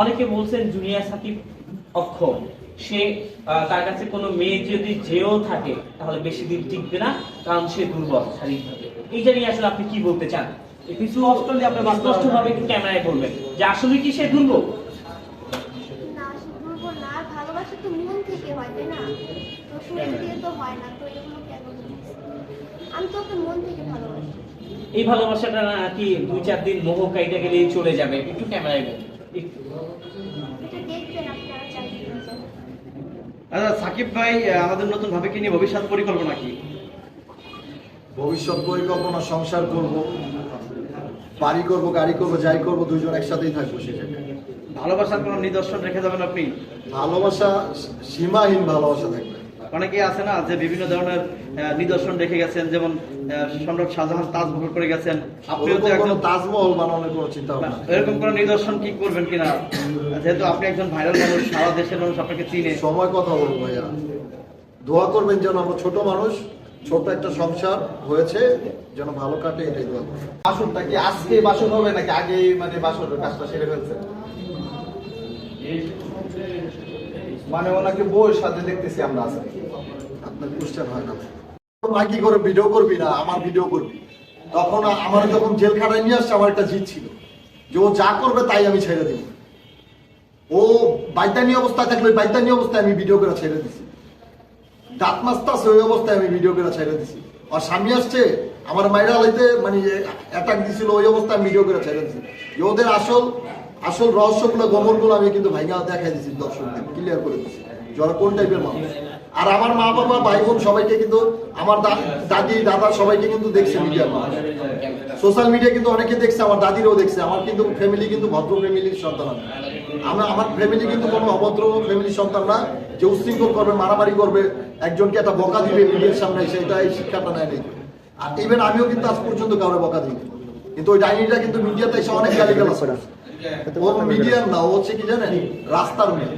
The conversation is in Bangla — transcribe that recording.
অনেকে বলছেন জুনিয়র সাকিব অক্ষম। সে তার কাছে কোনো মেয়ে যদি যেও থাকে তাহলে বেশি দিন টিকবে না কারণ সে দুর্বল শারীরিকভাবে। এইটা নিয়ে আসলে আপনি কি বলতে চান? কিছু স্পষ্ট ভাবে একটু ক্যামেরায় বলবেন যে আসলে কি সে দুর্বল? ভালোবাসা তো মন থেকে হয় তাই না? তো শরীর দিয়ে তো হয় না তো এগুলো কেন আমি তো ওকে মন থেকে ভালোবাসি। এই ভালোবাসাটা নাকি দুই চার দিন মোহ কাইটা গেলেই চলে যাবে একটু ক্যামেরায় বলুন। আচ্ছা সাকিব ভাই আমাদের নতুন ভাবে কি নিয়ে ভবিষ্যৎ পরিকল্পনা কি? ভবিষ্যৎ পরিকল্পনা সংসার করব বাড়ি করব গাড়ি করব যাই করব দুজন একসাথেই থাকব সে জায়গায়। ভালোবাসার কোনো নিদর্শন রেখে যাবেন আপনি? ভালোবাসা সীমাহীন ভালোবাসা থাকবে। অনেকে আছে না যে বিভিন্ন ধরনের আহ, নিদর্শন রেখে গেছেন যেমন আহ, সম্রাট শাহজাহান তাজমহল করে গেছেন। আপনিও তো একজন তাজমহল বানানোর কোনো চিন্তা এরকম কোনো নিদর্শন কি করবেন কিনা? যেহেতু আপনি একজন ভাইরাল মানুষ সারা দেশের মানুষ আপনাকে চিনে। সময় কথা বলব ভাইয়া। দোয়া করবেন যেন আমরা ছোট মানুষ ছোট একটা সংসার হয়েছে যেন ভালো কাটে এটাই দোয়া বাসনটা কি আজকে বাসন হবে নাকি আগে মানে বাসন কাজটা সেরে ফেলছে? মানে ওনাকে বউয়ের সাথে দেখতেছি আমরা আজকে। আমার একটা জিত ছিল। যে ও যা করবে তাই আমি ছেড়ে ও থাকলে অবস্থায় আমি ভিডিও ছেড়ে দাঁত ওই অবস্থায় আমি ভিডিও ছেড়ে আর স্বামী আসছে, আমার মাইরা লাইতে মানে অ্যাটাক দিছিল, ওই অবস্থায় আমি ভিডিও করে ছেড়ে দিছি। ওদের আসল আসল রহস্যগুলো গোমরগুলো আমি কিন্তু ভাইঙ্গা দেখাই দিছি দর্শকদের ক্লিয়ার করে দিছি। যে ওরা কোন টাইপের মানুষ আর আমার মা বাবা ভাই বোন সবাইকে কিন্তু আমার দাদি দাদা সবাইকে কিন্তু দেখছে মিডিয়ার মানুষ সোশ্যাল মিডিয়া কিন্তু অনেকে দেখছে আমার দাদিরও দেখছে। আমার কিন্তু ফ্যামিলি কিন্তু ভদ্র ফ্যামিলির সন্তান আমি। আমরা আমার ফ্যামিলি কিন্তু কোনো অভদ্র ফ্যামিলির সন্তান না যে উশৃঙ্খল করবে মারামারি করবে একজনকে একটা বকা দিবে মিডিয়ার সামনে সেটা এই শিক্ষাটা নেয় নেই। আর ইভেন আমিও কিন্তু আজ পর্যন্ত কারও বকা দিই কিন্তু ওই ডাইনিটা কিন্তু মিডিয়াতে এসে অনেক গালি গালাজ করে ও মিডিয়ার না। ও হচ্ছে কি জানেন? রাস্তার মেয়ে